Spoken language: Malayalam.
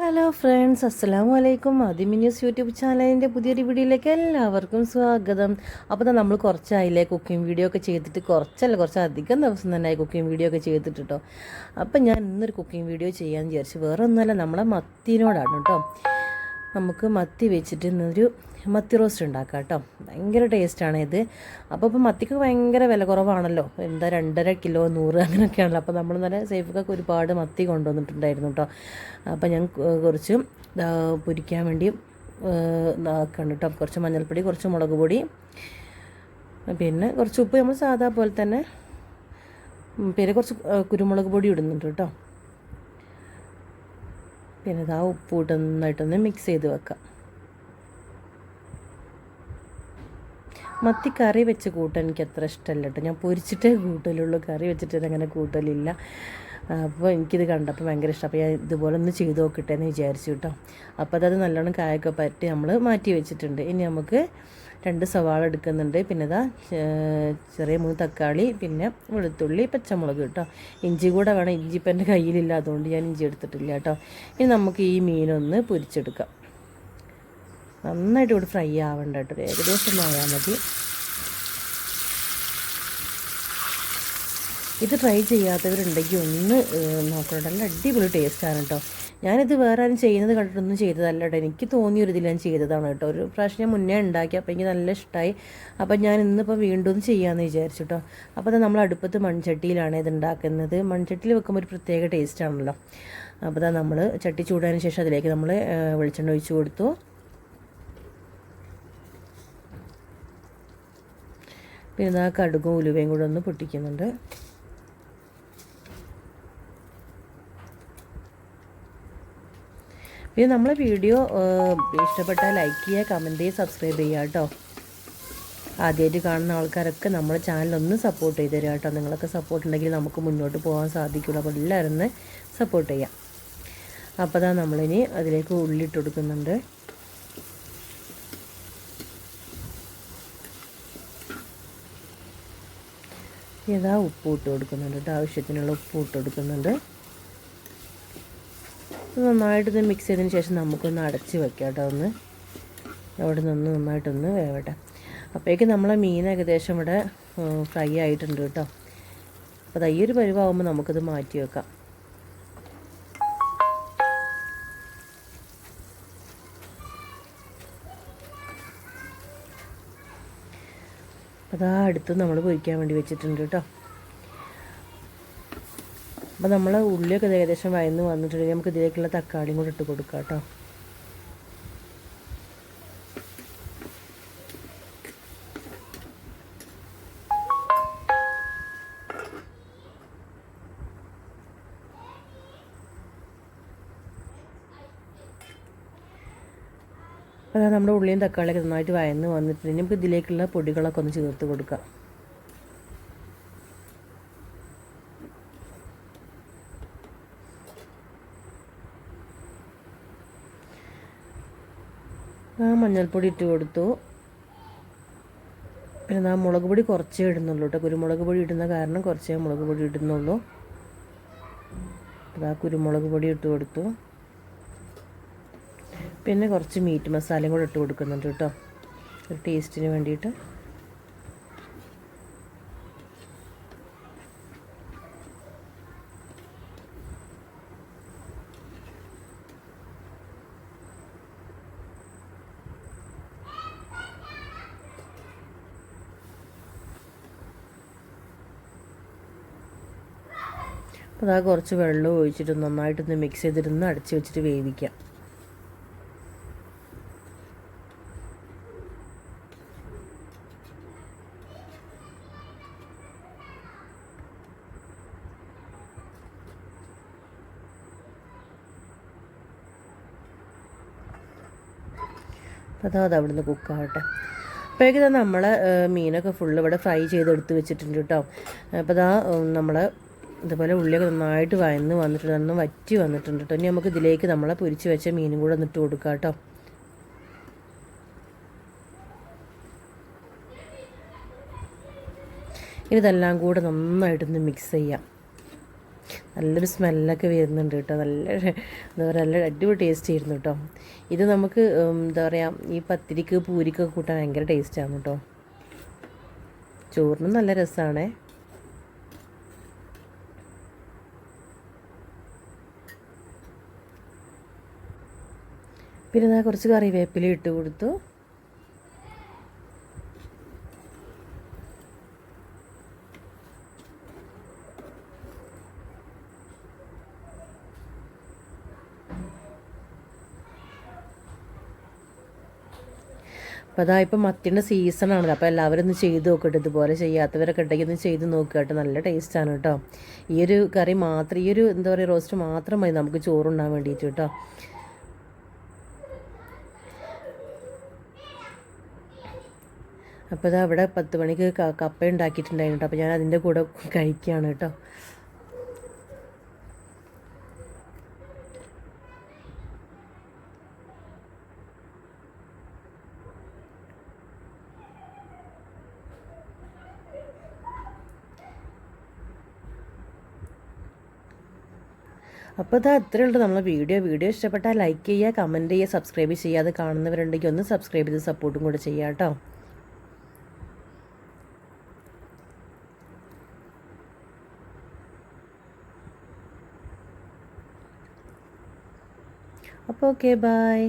ഹലോ ഫ്രണ്ട്സ് അസ്സലാമു അലൈക്കും ആദ്യമി ന്യൂസ് യൂട്യൂബ് ചാനലിന്റെ പുതിയൊരു വീഡിയോയിലേക്ക് എല്ലാവർക്കും സ്വാഗതം. അപ്പോൾ നമ്മൾ കുറച്ചായില്ലേ കുക്കിംഗ് വീഡിയോ ഒക്കെ ചെയ്തിട്ട്. കുറച്ചല്ല കുറച്ച് അധികം ദിവസം തന്നെ കുക്കിംഗ് വീഡിയോ ഒക്കെ ചെയ്തിട്ട് കേട്ടോ അപ്പം ഞാൻ ഇന്നൊരു കുക്കിംഗ് വീഡിയോ ചെയ്യാമെന്ന് വിചാരിച്ചു. വേറെ ഒന്നുമല്ല നമ്മളെ മത്തിനോടാണ് കേട്ടോ നമുക്ക് മത്തി വെച്ചിട്ട് ഇന്നൊരു മത്തി റോസ്റ്റ് ഉണ്ടാക്കാം കേട്ടോ. ഭയങ്കര ടേസ്റ്റാണ് ഇത്. അപ്പോൾ ഇപ്പോൾ മത്തിക്ക് ഭയങ്കര വില കുറവാണല്ലോ. എന്താ രണ്ടര കിലോ നൂറ് അങ്ങനെയൊക്കെയാണല്ലോ അപ്പോൾ നമ്മൾ നല്ല സേഫൊക്കെ ഒരുപാട് മത്തി കൊണ്ടുവന്നിട്ടുണ്ടായിരുന്നു കേട്ടോ. അപ്പോൾ ഞാൻ കുറച്ച് പൊരിക്കാൻ വേണ്ടി ഇതാക്കണം കേട്ടോ. കുറച്ച് മഞ്ഞൾപ്പൊടി കുറച്ച് മുളക് പൊടി പിന്നെ കുറച്ച് ഉപ്പ്. നമ്മൾ സാധാ പോലെ തന്നെ പിന്നെ കുറച്ച് കുരുമുളക് പൊടി ഇടുന്നുണ്ട് കേട്ടോ. പിന്നെ ഇതാ ഉപ്പ് ഇട്ട് നന്നായിട്ടൊന്ന് മിക്സ് ചെയ്ത് വെക്കാം. മത്തി കറി വെച്ച് കൂട്ടാൻ എനിക്ക് അത്ര ഇഷ്ടമല്ല കേട്ടോ. ഞാൻ പൊരിച്ചിട്ടേ കൂട്ടലുള്ളൂ. കറി വെച്ചിട്ട് അങ്ങനെ കൂട്ടലില്ല. അപ്പോൾ എനിക്കിത് കണ്ടപ്പോൾ ഭയങ്കര ഇഷ്ടം. അപ്പോൾ ഞാൻ ഇതുപോലെ ഒന്ന് ചെയ്ത് നോക്കട്ടെ എന്ന് വിചാരിച്ചു കേട്ടോ. അപ്പോൾ അതത് നല്ലോണം കായൊക്കെ പറ്റി നമ്മൾ മാറ്റി വെച്ചിട്ടുണ്ട്. ഇനി നമുക്ക് രണ്ട് സവാള എടുക്കുന്നുണ്ട്. പിന്നെ ഇതാ ചെറിയ മൂന്ന് തക്കാളി പിന്നെ വെളുത്തുള്ളി പച്ചമുളക് കേട്ടോ. ഇഞ്ചി കൂടെ വേണം. ഇഞ്ചി ഇപ്പം എന്റെ കയ്യിലില്ല. അതുകൊണ്ട് ഞാൻ ഇഞ്ചി എടുത്തിട്ടില്ല കേട്ടോ. ഇനി നമുക്ക് ഈ മീനൊന്ന് പൊരിച്ചെടുക്കാം. നന്നായിട്ട് ഇവിടെ ഫ്രൈ ആവേണ്ട കേട്ടോ. ഏകദേശം ആയാൽ മതി. ഇത് ട്രൈ ചെയ്യാത്തവരുണ്ടെങ്കിൽ ഒന്ന് നോക്കണം. നല്ല അടിപൊളി ടേസ്റ്റാണ് കേട്ടോ ഞാനിത് വേറെ ആരും ചെയ്യുന്നത് കണ്ടിട്ടൊന്നും ചെയ്തതല്ല കേട്ടോ എനിക്ക് തോന്നിയ ഒരു ഇതിൽ ഞാൻ ചെയ്തതാണ് കേട്ടോ ഒരു പ്രാവശ്യം ഞാൻ മുന്നേ ഉണ്ടാക്കി അപ്പോൾ എനിക്ക് നല്ല ഇഷ്ടമായി അപ്പോൾ ഞാൻ ഇന്നിപ്പോൾ വീണ്ടും ചെയ്യാമെന്ന് വിചാരിച്ചു കേട്ടോ അപ്പോൾ അത് നമ്മൾ അടുപ്പത്ത് മൺചട്ടിയിലാണ് ഇത് ഉണ്ടാക്കുന്നത്. മൺചട്ടിയിൽ വെക്കുമ്പോൾ ഒരു പ്രത്യേക ടേസ്റ്റ് ആണല്ലോ. അപ്പോൾ അതാ നമ്മൾ ചട്ടി ചൂടാതിന് ശേഷം അതിലേക്ക് നമ്മൾ വെളിച്ചെണ്ണ ഒഴിച്ച് കൊടുത്തു. പിന്നെ ആ കടുകും ഉലുവയും കൂടെ ഒന്ന് പൊട്ടിക്കുന്നുണ്ട്. പിന്നെ നമ്മളെ വീഡിയോ ഇഷ്ടപ്പെട്ടാൽ ലൈക്ക് ചെയ്യുക കമന്റ് ചെയ്യുക സബ്സ്ക്രൈബ് ചെയ്യുക കേട്ടോ. ആദ്യമായിട്ട് കാണുന്ന ആൾക്കാരൊക്കെ നമ്മുടെ ചാനലൊന്ന് സപ്പോർട്ട് ചെയ്ത് തരിക കേട്ടോ. നിങ്ങളൊക്കെ സപ്പോർട്ട് ഉണ്ടെങ്കിൽ നമുക്ക് മുന്നോട്ട് പോകാൻ സാധിക്കുള്ളൂ. അപ്പോൾ എല്ലാവരും ഒന്ന് സപ്പോർട്ട് ചെയ്യാം. അപ്പോൾ അതാ നമ്മളിനി അതിലേക്ക് ഉള്ളിട്ട് കൊടുക്കുന്നുണ്ട്. ഇതാ ഉപ്പ് ഇട്ട് കൊടുക്കുന്നുണ്ട് കേട്ടോ. ആവശ്യത്തിനുള്ള ഉപ്പ് ഇട്ട് കൊടുക്കുന്നുണ്ട്. നന്നായിട്ടൊന്ന് മിക്സ് ചെയ്തതിന് ശേഷം നമുക്കൊന്ന് അടച്ച് വെക്കാം കേട്ടോ ഒന്ന്. അവിടെ നിന്ന് നന്നായിട്ടൊന്ന് വേവട്ടെ. അപ്പോഴേക്കും നമ്മളെ മീൻ ഏകദേശം ഇവിടെ ഫ്രൈ ആയിട്ടുണ്ട് കേട്ടോ. അപ്പോൾ ഒരു പരിവാകുമ്പോൾ നമുക്കത് മാറ്റി വെക്കാം. അതാ അടുത്ത് നമ്മൾ പൊരിക്കാൻ വേണ്ടി വെച്ചിട്ടുണ്ട് കേട്ടോ. അപ്പോൾ നമ്മൾ ഉള്ളിയൊക്കെ ഏകദേശം വയന്ന് വന്നിട്ടുണ്ടെങ്കിൽ നമുക്ക് ഇതിലേക്കുള്ള തക്കാളിയും കൂടെ ഇട്ട് കൊടുക്കാം കേട്ടോ. അപ്പോൾ നമ്മുടെ ഉള്ളിയും തക്കാളിയൊക്കെ നന്നായിട്ട് വയന്ന് വന്നിട്ടുണ്ടെങ്കിൽ നമുക്ക് ഇതിലേക്കുള്ള പൊടികളൊക്കെ ഒന്ന് ചേർത്ത് കൊടുക്കാം. ആ മഞ്ഞൾപ്പൊടി ഇട്ട് കൊടുത്തു. പിന്നെ ആ മുളക് പൊടി കുറച്ചേ ഇടുന്നുള്ളൂ കേട്ടോ. കുരുമുളക് പൊടി ഇടുന്ന കാരണം കുറച്ചേ മുളക് പൊടി ഇടുന്നുള്ളൂ. അതാ കുരുമുളക് പൊടി ഇട്ട് കൊടുത്തു. പിന്നെ കുറച്ച് മീറ്റ് മസാലയും കൂടെ ഇട്ട് കൊടുക്കുന്നുണ്ട് കേട്ടോ. ഒരു ടേസ്റ്റിന് വേണ്ടിയിട്ട്. അപ്പോൾ അതാ കുറച്ച് വെള്ളം ഒഴിച്ചിട്ട് നന്നായിട്ടൊന്ന് മിക്സ് ചെയ്തിട്ടൊന്ന് അടച്ച് വെച്ചിട്ട് വേവിക്കാം. അതാ അത് അവിടുന്ന് കുക്കാവട്ടെ അപ്പോഴേക്കും നമ്മൾ മീനൊക്കെ ഫുള്ള് ഇവിടെ ഫ്രൈ ചെയ്തെടുത്ത് വെച്ചിട്ടുണ്ട് കേട്ടോ അപ്പോൾ ഇതാ നമ്മൾ ഇതുപോലെ ഉള്ളിയൊക്കെ നന്നായിട്ട് വയന്ന് വന്നിട്ടുണ്ട് നന്ന് വറ്റി വന്നിട്ടുണ്ട് കേട്ടോ ഇനി നമുക്ക് ഇതിലേക്ക് നമ്മളെ പൊരിച്ച് വെച്ച മീനും കൂടെ ഒന്നിട്ട് കൊടുക്കാം കേട്ടോ ഇനി ഇതെല്ലാം കൂടെ നന്നായിട്ടൊന്ന് മിക്സ് ചെയ്യാം. നല്ലൊരു സ്മെല്ലൊക്കെ വരുന്നുണ്ട് കേട്ടോ നല്ല എന്താ പറയുക നല്ല അടിപൊളി ടേസ്റ്റ് ആയിരുന്നു കേട്ടോ ഇത് നമുക്ക് എന്താ പറയുക ഈ പത്തിരിക്ക് പൂരിക്കൊക്കെ കൂട്ടാൻ ഭയങ്കര ടേസ്റ്റാണ് കേട്ടോ ചോറിനും നല്ല രസമാണേ പിന്നെ കുറച്ച് കറിവേപ്പില ഇട്ട് കൊടുത്തു. അപ്പോൾ അതാ ഇപ്പം മത്തിന്റെ സീസണാണല്ലോ അപ്പോൾ എല്ലാവരും ഒന്ന് ചെയ്ത് നോക്കട്ടെ. ഇതുപോലെ ചെയ്യാത്തവരൊക്കെ ഉണ്ടെങ്കിൽ ഒന്ന് ചെയ്ത് നോക്കുക കേട്ടോ. നല്ല ടേസ്റ്റാണ് കേട്ടോ. ഈ ഒരു കറി മാത്രം ഈ ഒരു എന്താ പറയുക റോസ്റ്റ് മാത്രം മതി. നമുക്ക് ചോറുണ്ണാൻ വേണ്ടിയിട്ട് കേട്ടോ. അപ്പോൾ ഇതാ അവിടെ പത്ത് മണിക്ക് കപ്പ ഉണ്ടാക്കിയിട്ടുണ്ടായിരുന്നു കേട്ടോ. അപ്പോൾ ഞാൻ അതിന്റെ കൂടെ കഴിക്കുകയാണ് കേട്ടോ. അപ്പോൾ ഇതാ അത്രയേ ഉള്ളൂ നമ്മളെ വീഡിയോ. വീഡിയോ ഇഷ്ടപ്പെട്ടാൽ ലൈക്ക് ചെയ്യുക കമന്റ് ചെയ്യുക സബ്സ്ക്രൈബ് ചെയ്യാതെ കാണുന്നവരുണ്ടെങ്കിൽ ഒന്ന് സബ്സ്ക്രൈബ് ചെയ്ത് സപ്പോർട്ടും കൂടെ ചെയ്യാം കേട്ടോ. അപ്പോൾ ഓക്കെ ബായ്